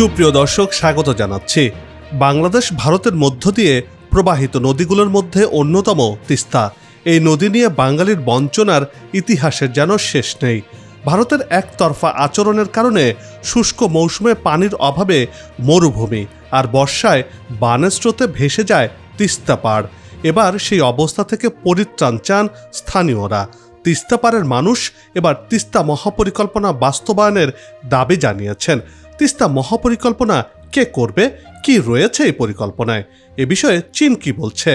সুপ্রিয় দর্শক, স্বাগত জানাচ্ছি। বাংলাদেশ ভারতের মধ্য দিয়ে প্রবাহিত নদীগুলোর মধ্যে অন্যতম তিস্তা। এই নদী নিয়ে বাঙালির বঞ্চনার ইতিহাসের যেন শেষ নেই। ভারতের একতরফা আচরণের কারণে শুষ্ক মৌসুমে পানির অভাবে মরুভূমি আর বর্ষায় বানের স্রোতে ভেসে যায় তিস্তা পাড়। এবার সেই অবস্থা থেকে পরিত্রাণ চান স্থানীয়রা। তিস্তা পাড়ের মানুষ এবার তিস্তা মহাপরিকল্পনা বাস্তবায়নের দাবি জানিয়েছেন। তিস্তা মহাপরিকল্পনা কে করবে, কি রয়েছে এই পরিকল্পনায়? এ বিষয়ে চীন কি বলছে?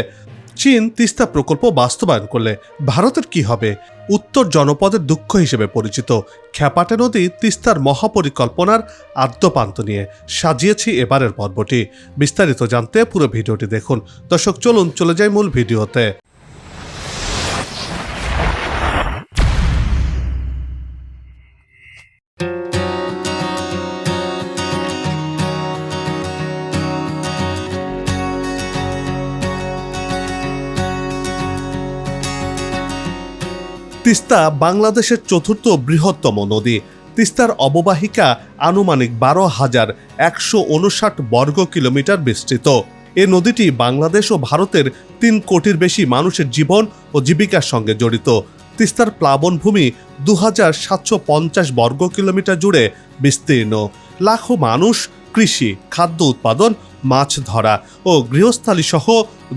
চীন তিস্তা প্রকল্প বাস্তবায়ন করলে ভারতের কি হবে? উত্তর জনপদের দুঃখ হিসেবে পরিচিত খ্যাপাটে নদী তিস্তার মহাপরিকল্পনার আদ্যপান্ত নিয়ে সাজিয়েছি এবারের পর্বটি। বিস্তারিত জানতে পুরো ভিডিওটি দেখুন। দর্শক, চলুন চলে যাই মূল ভিডিওতে। তিস্তা বাংলাদেশের চতুর্থ বৃহত্তম নদী। তিস্তার অববাহিকা আনুমানিক বারো হাজার একশো উনষাট বর্গ কিলোমিটার বিস্তৃত। এ নদীটি বাংলাদেশ ও ভারতের তিন কোটির বেশি মানুষের জীবন ও জীবিকার সঙ্গে জড়িত। তিস্তার প্লাবনভূমি দু হাজার সাতশো পঞ্চাশ বর্গ কিলোমিটার জুড়ে বিস্তীর্ণ। লাখো মানুষ কৃষি, খাদ্য উৎপাদন, মাছ ধরা ও গৃহস্থালী সহ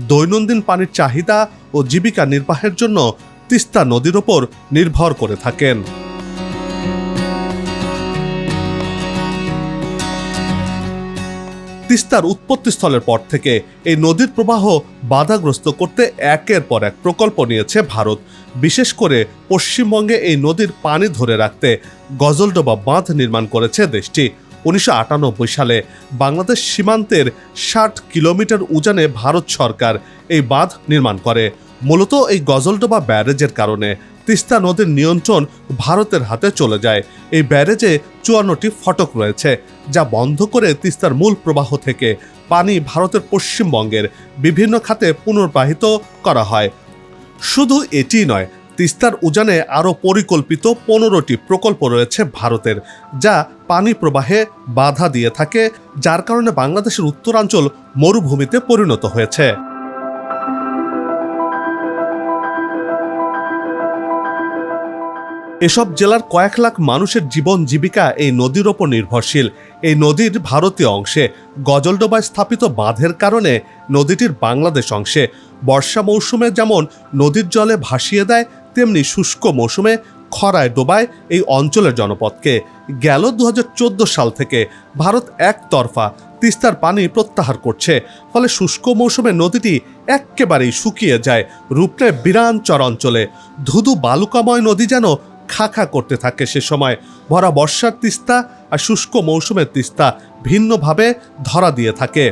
দৈনন্দিন পানির চাহিদা ও জীবিকা নির্বাহের জন্য তিস্তা নদীর ওপর নির্ভর করে থাকেন। তিস্তার উৎপত্তিস্থলের পর থেকে এই নদীর প্রবাহ বাধাগ্রস্ত করতে একের পর এক প্রকল্প নিয়েছে ভারত। বিশেষ করে পশ্চিমবঙ্গে এই নদীর পানি ধরে রাখতে গজলডোবা বাঁধ নির্মাণ করেছে দেশটি। উনিশশো আটানব্বই সালে বাংলাদেশ সীমান্তের ষাট কিলোমিটার উজানে ভারত সরকার এই বাঁধ নির্মাণ করে। মূলত এই গজলডোবা ব্যারেজের কারণে তিস্তা নদীর নিয়ন্ত্রণ ভারতের হাতে চলে যায়। এই ব্যারেজে চুয়ান্নটি ফটক রয়েছে, যা বন্ধ করে তিস্তার মূল প্রবাহ থেকে পানি ভারতের পশ্চিমবঙ্গের বিভিন্ন খাতে পুনর্বাহিত করা হয়। শুধু এটি নয়, তিস্তার উজানে আরও পরিকল্পিত পনেরোটি প্রকল্প রয়েছে ভারতের, যা পানি প্রবাহে বাধা দিয়ে থাকে, যার কারণে বাংলাদেশের উত্তরাঞ্চল মরুভূমিতে পরিণত হয়েছে। এসব জেলার কয়েক লাখ মানুষের জীবন জীবিকা এই নদীর ওপর নির্ভরশীল। এই নদীর ভারতীয় অংশে গজলডোবায় স্থাপিত বাঁধের কারণে নদীটির বাংলাদেশ অংশে বর্ষা মৌসুমে যেমন নদীর জলে ভাসিয়ে দেয়, তেমনি শুষ্ক মৌসুমে খরায় ডোবায় এই অঞ্চলের জনপদকে। গেল দু হাজার চোদ্দ সাল থেকে ভারত একতরফা তিস্তার পানি প্রত্যাহার করছে, ফলে শুষ্ক মৌসুমে নদীটি এক্কেবারেই শুকিয়ে যায় রূপ নেয় বিরান চরাঞ্চলে ধুধু বালুকাময় নদী যেন খা খা করতে থাকে সে সময়। ভরা বর্ষার তিস্তা আর শুষ্ক মৌসুমের তিস্তা ভিন্নভাবে ধরা দিয়ে থাকে।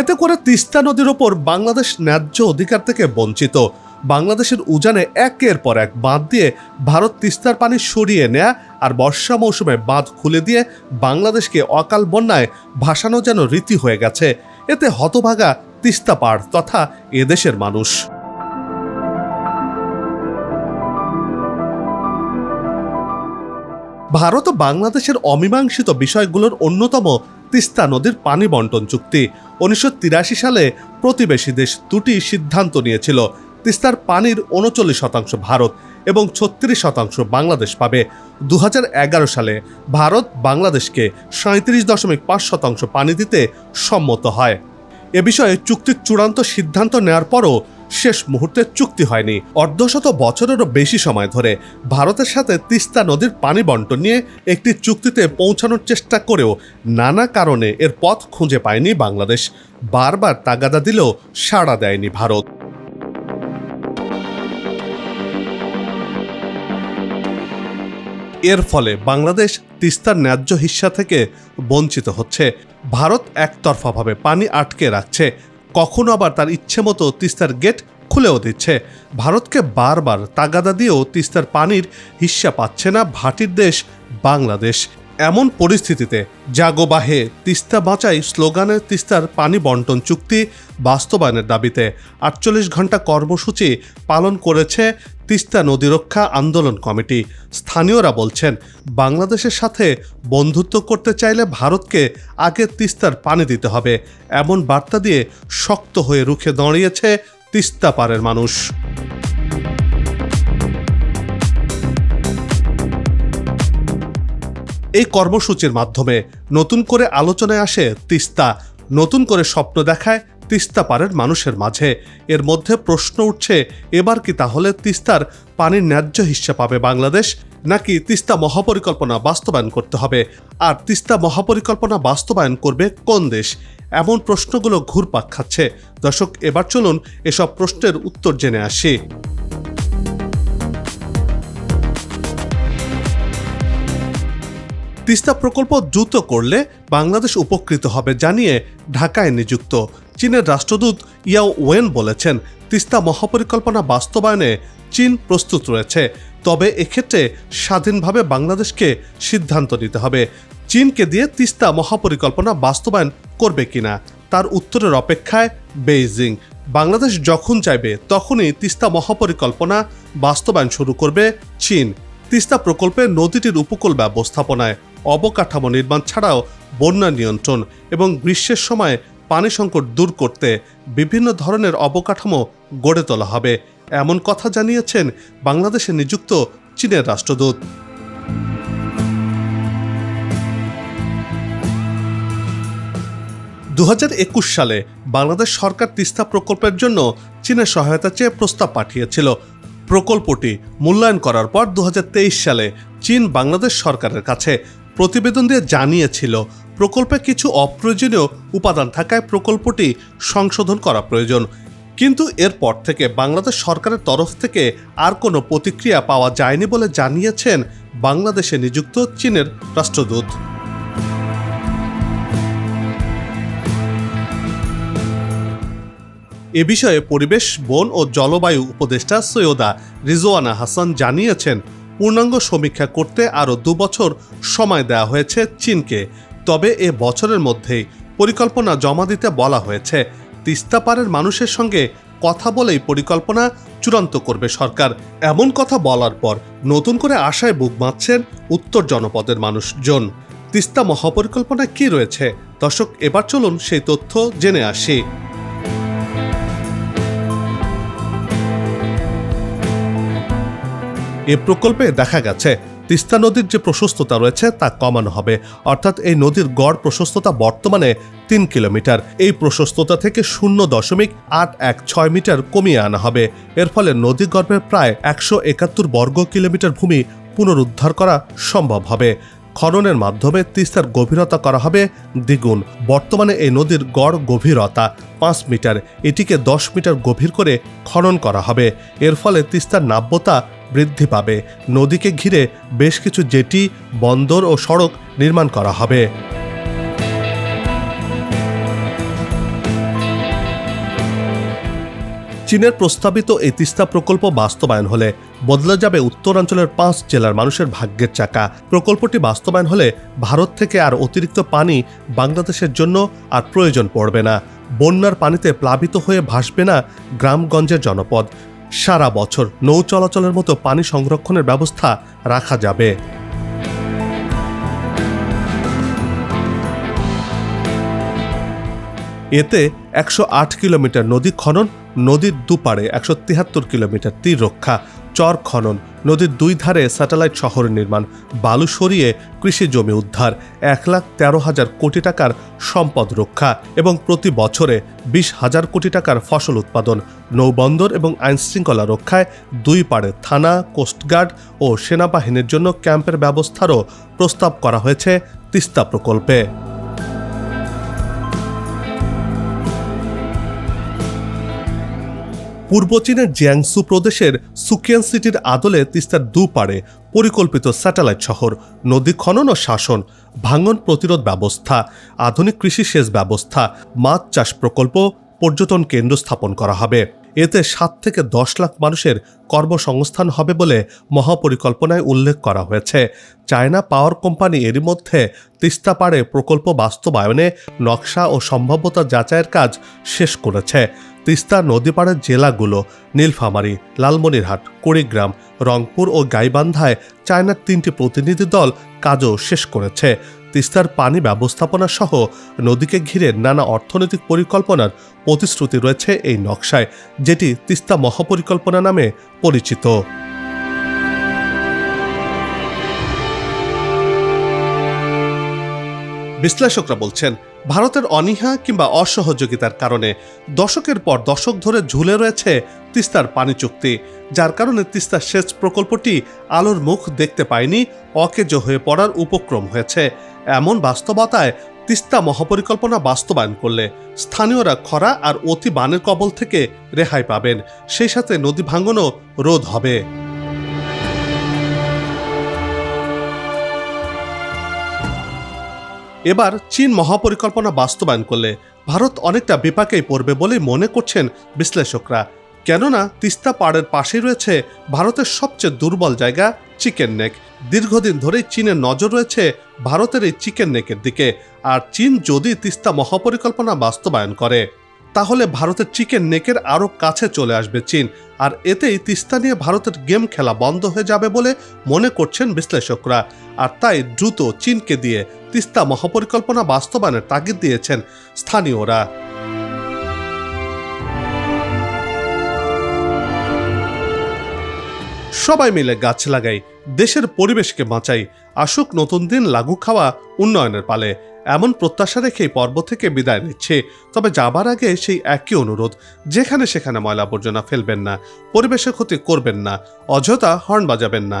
এতে করে তিস্তা নদীর ওপর বাংলাদেশ ন্যায্য অধিকার থেকে বঞ্চিত। বাংলাদেশের উজানে একের পর এক বাঁধ দিয়ে ভারত তিস্তার পানি সরিয়ে নেয়া আর বর্ষা মৌসুমে বাঁধ খুলে দিয়ে বাংলাদেশকে অকাল বন্যায় ভাসানো যেন রীতি হয়ে গেছে। এতে হতভাগা তিস্তা পাড় তথা এদেশের মানুষ। ভারত ও বাংলাদেশের অমীমাংসিত বিষয়গুলোর অন্যতম তিস্তা নদীর পানি বন্টন চুক্তি। উনিশশো তিরাশি সালে প্রতিবেশী দেশ দুটি সিদ্ধান্ত নিয়েছিল, তিস্তার পানির উনচল্লিশ শতাংশ ভারত এবং ছত্রিশ শতাংশ বাংলাদেশ পাবে। দু হাজার এগারো সালে ভারত বাংলাদেশকে সাঁত্রিশ দশমিক পাঁচ শতাংশ পানি দিতে সম্মত হয়। এ বিষয়ে চুক্তির চূড়ান্ত সিদ্ধান্ত নেওয়ার পরও শেষ মুহূর্তে চুক্তি হয়নি। অর্ধশত বছরেরও বেশি সময় ধরে ভারতের সাথে তিস্তা নদীর পানি বন্টন নিয়ে একটি চুক্তিতে পৌঁছানোর চেষ্টা করেও নানা কারণে এর পথ খুঁজে পায়নি বাংলাদেশ। বারবার তাগাদা দিলেও সাড়া দেয়নি ভারত। এর ফলে বাংলাদেশ তিস্তার ন্যায্য হিস্সা থেকে বঞ্চিত হচ্ছে। ভারত একতরফাভাবে পানি আটকে রাখছে। কখনো আবার তার ইচ্ছে মতো তিস্তার গেট খুলেও দিচ্ছে। ভারতকে বারবার তাগাদা দিয়েও তিস্তার পানির হিস্সা পাচ্ছে না ভাটির দেশ বাংলাদেশ। এমন পরিস্থিতিতে জাগোবাহে তিস্তা বাঁচাই স্লোগানে তিস্তার পানি বন্টন চুক্তি বাস্তবায়নের দাবিতে আটচল্লিশ ঘণ্টা কর্মসূচি পালন করেছে তিস্তা নদী রক্ষা আন্দোলন কমিটি। স্থানীয়রা বলছেন, বাংলাদেশের সাথে বন্ধুত্ব করতে চাইলে ভারতকে আগে তিস্তার পানি দিতে হবে। এমন বার্তা দিয়ে শক্ত হয়ে রুখে দাঁড়িয়েছে তিস্তা পারের মানুষ। এই কর্মসূচির মাধ্যমে নতুন করে আলোচনায় আসে তিস্তা, নতুন করে স্বপ্ন দেখায় তিস্তা পারের মানুষের মাঝে। এর মধ্যে প্রশ্ন উঠছে, এবার কি তাহলে তিস্তার পানির ন্যায্য হিস্সা পাবে বাংলাদেশ, নাকি তিস্তা মহাপরিকল্পনা বাস্তবায়ন করতে হবে? আর তিস্তা মহাপরিকল্পনা বাস্তবায়ন করবে কোন দেশ? এমন প্রশ্নগুলো ঘুরপাক খাচ্ছে। দর্শক, এবার চলুন এসব প্রশ্নের উত্তর জেনে আসি। তিস্তা প্রকল্প দ্রুত করলে বাংলাদেশ উপকৃত হবে জানিয়ে ঢাকায় নিযুক্ত। চীনের রাষ্ট্রদূত ইয়াও ওয়েন বলেছেন, তিস্তা মহাপরিকল্পনা বাস্তবায়নে চীন প্রস্তুত রয়েছে, তবে এক্ষেত্রে স্বাধীনভাবে বাংলাদেশকে সিদ্ধান্ত নিতে হবে। চীনকে দিয়ে তিস্তা মহাপরিকল্পনা বাস্তবায়ন করবে কিনা, তার উত্তরের অপেক্ষায় বেইজিং। বাংলাদেশ যখন চাইবে, তখনই তিস্তা মহাপরিকল্পনা বাস্তবায়ন শুরু করবে চীন। তিস্তা প্রকল্পে নদীটির উপকূল ব্যবস্থাপনায় অবকাঠামো নির্মাণ ছাড়াও বন্যা নিয়ন্ত্রণ এবং গ্রীষ্মের সময় পানি সংকট দূর করতে বিভিন্ন ধরনের অবকাঠামো গড়ে তোলা হবে। এমন কথা জানিয়েছেন বাংলাদেশে নিযুক্ত চীনের রাষ্ট্রদূত। দু হাজার একুশ সালে বাংলাদেশ সরকার তিস্তা প্রকল্পের জন্য চীনের সহায়তা চেয়ে প্রস্তাব পাঠিয়েছিল। প্রকল্পটি মূল্যায়ন করার পর দু হাজার তেইশ সালে চীন বাংলাদেশ সরকারের কাছে প্রতিবেদন দিয়ে জানিয়েছিল, প্রকল্পে কিছু অপ্রয়োজনীয় উপাদান থাকায় প্রকল্পটি সংশোধন করা প্রয়োজন। কিন্তু এরপর থেকে বাংলাদেশ সরকারের তরফ থেকে আর কোনো প্রতিক্রিয়া পাওয়া যায়নি বলে জানিয়েছেন বাংলাদেশে নিযুক্ত চীনের রাষ্ট্রদূত। এ বিষয়ে পরিবেশ, বন ও জলবায়ু উপদেষ্টা সৈয়দা রিজওয়ানা হাসান জানিয়েছেন পূর্ণাঙ্গ সমীক্ষা করতে আরও দুবছর সময় দেওয়া হয়েছে চীনকে। তবে এ বছরের মধ্যেই পরিকল্পনা জমা দিতে বলা হয়েছে। তিস্তা পারের মানুষের সঙ্গে কথা বলেই পরিকল্পনা চূড়ান্ত করবে সরকার। এমন কথা বলার পর নতুন করে আশায় বুক বাঁধছেন উত্তর জনপদের মানুষজন। তিস্তা মহাপরিকল্পনা কি রয়েছে? দর্শক, এবার চলুন সেই তথ্য জেনে আসি। এ প্রকল্পে দেখা গেছে, তিস্তা নদীর যে প্রশস্ততা রয়েছে তা কমানো হবে। অর্থাৎ এই নদীর গড় প্রশস্ততা বর্তমানে তিন কিলোমিটার। এই প্রশস্ততা থেকে শূন্য দশমিক আট এক ছয় মিটার কমিয়ে আনা হবে। এর ফলে নদী গর্ভের প্রায় একশো একাত্তর বর্গ কিলোমিটার ভূমি পুনরুদ্ধার করা সম্ভব হবে। খননের মাধ্যমে তিস্তার গভীরতা করা হবে দ্বিগুণ। বর্তমানে এই নদীর গড় গভীরতা পাঁচ মিটার। এটিকে দশ মিটার গভীর করে খনন করা হবে। এর ফলে তিস্তার নাব্যতা বৃদ্ধি পাবে। নদীকে ঘিরে বেশ কিছু জেটি, বন্দর ও সড়ক নির্মাণ করা হবে। চীনের প্রস্তাবিত এই তিস্তা প্রকল্প বাস্তবায়ন হলে বদলে যাবে উত্তরাঞ্চলের পাঁচ জেলার মানুষের ভাগ্যের চাকা। প্রকল্পটি বাস্তবায়ন হলে ভারত থেকে আর অতিরিক্ত পানি বাংলাদেশের জন্য আর প্রয়োজন পড়বে না। বন্যার পানিতে প্লাবিত হয়ে ভাসবে না গ্রামগঞ্জের জনপদ। সারা বছর নৌ চলাচলের মতো পানি সংরক্ষণের ব্যবস্থা রাখা যাবে। এতে একশো আট কিলোমিটার নদী খনন, নদীর দুপাড়ে একশো তিয়াত্তর কিলোমিটার তীর রক্ষা চর খনন, নদীর দুই ধারে স্যাটেলাইট শহর নির্মাণ, বালু সরিয়ে কৃষি জমি উদ্ধার, এক লাখ তেরো হাজার কোটি টাকার সম্পদ রক্ষা এবং প্রতি বছরে বিশ হাজার কোটি টাকার ফসল উৎপাদন, নৌবন্দর এবং আইনশৃঙ্খলা রক্ষায় দুই পাড়ে থানা, কোস্টগার্ড ও সেনাবাহিনীর জন্য ক্যাম্পের ব্যবস্থারও প্রস্তাব করা হয়েছে তিস্তা প্রকল্পে। পূর্ব চীনের জিয়াংসু প্রদেশের সুকিয়ান সিটির আদলে তিস্তার দুপাড়ে পরিকল্পিত স্যাটেলাইট শহর, নদী খনন ও শাসন, ভাঙন প্রতিরোধ ব্যবস্থা, আধুনিক কৃষি সেচ ব্যবস্থা, মাছ চাষ প্রকল্প, পর্যটন কেন্দ্র স্থাপন করা হবে। এতে সাত থেকে দশ লাখ মানুষের কর্মসংস্থান হবে বলে মহাপরিকল্পনায় উল্লেখ করা হয়েছে। চায়না পাওয়ার কোম্পানি এরই মধ্যে তিস্তা পাড়ে প্রকল্প বাস্তবায়নে নকশা ও সম্ভাব্যতা যাচাইয়ের কাজ শেষ করেছে। তিস্তা নদীপাড়ের জেলাগুলো নীলফামারী, লালমনিরহাট, কুড়িগ্রাম, রংপুর ও গাইবান্ধায় চায়নার তিনটি প্রতিনিধি দল কাজও শেষ করেছে। তিস্তার পানি ব্যবস্থাপনা সহ নদীকে ঘিরে নানা অর্থনৈতিক পরিকল্পনার প্রতিশ্রুতি রয়েছে এই নকশায়, যেটি তিস্তা মহাপরিকল্পনা নামে পরিচিত। বিশ্লেষকরা বলছেন ভারতের অনীহা কিংবা অসহযোগিতার কারণে দশকের পর দশক ধরে ঝুলে রয়েছে তিস্তার পানি চুক্তি, যার কারণে তিস্তার সেচ প্রকল্পটি আলোর মুখ দেখতে পায়নি, অকেজ হয়ে পড়ার উপক্রম হয়েছে। এমন বাস্তবতায় তিস্তা মহাপরিকল্পনা বাস্তবায়ন করলে স্থানীয়রা খরা আর অতি বানের কবল থেকে রেহাই পাবেন। সেই সাথে নদী ভাঙনও রোধ হবে। এবার চীন মহাপরিকল্পনা বাস্তবায়ন করলে ভারত অনেকটা বিপাকেই পড়বে বলেই মনে করছেন বিশ্লেষকরা। কেননা তিস্তা পাড়ের পাশেই রয়েছে ভারতের সবচেয়ে দুর্বল জায়গা চিকেন নেক। দীর্ঘদিন ধরেই চীনের নজর রয়েছে ভারতের এই চিকেন নেকের দিকে। আর চীন যদি তিস্তা মহাপরিকল্পনা বাস্তবায়ন করে তাহলে ভারতের চিকেন নেকের আরও কাছে চলে আসবে চীন, আর এতেই তিস্তা নিয়ে ভারতের গেম খেলা বন্ধ হয়ে যাবে বলে মনে করছেন বিশ্লেষকরা। আর তাই দ্রুত চীনকে দিয়ে তিস্তা মহাপরিকল্পনা বাস্তবায়নের তাগিদ দিয়েছেন স্থানীয়রা। সবাই মিলে গাছ লাগাই, দেশের পরিবেশকে বাঁচাই, আসুক নতুন দিন লাগু খাওয়া উন্নয়নের পালে। এমন প্রত্যাশা রেখেই পর্ব থেকে বিদায় নিচ্ছে, তবে যাবার আগে সেই একই অনুরোধ, যেখানে সেখানে ময়লা আবর্জনা ফেলবেন না, পরিবেশের ক্ষতি করবেন না, অযথা হর্ন বাজাবেন না।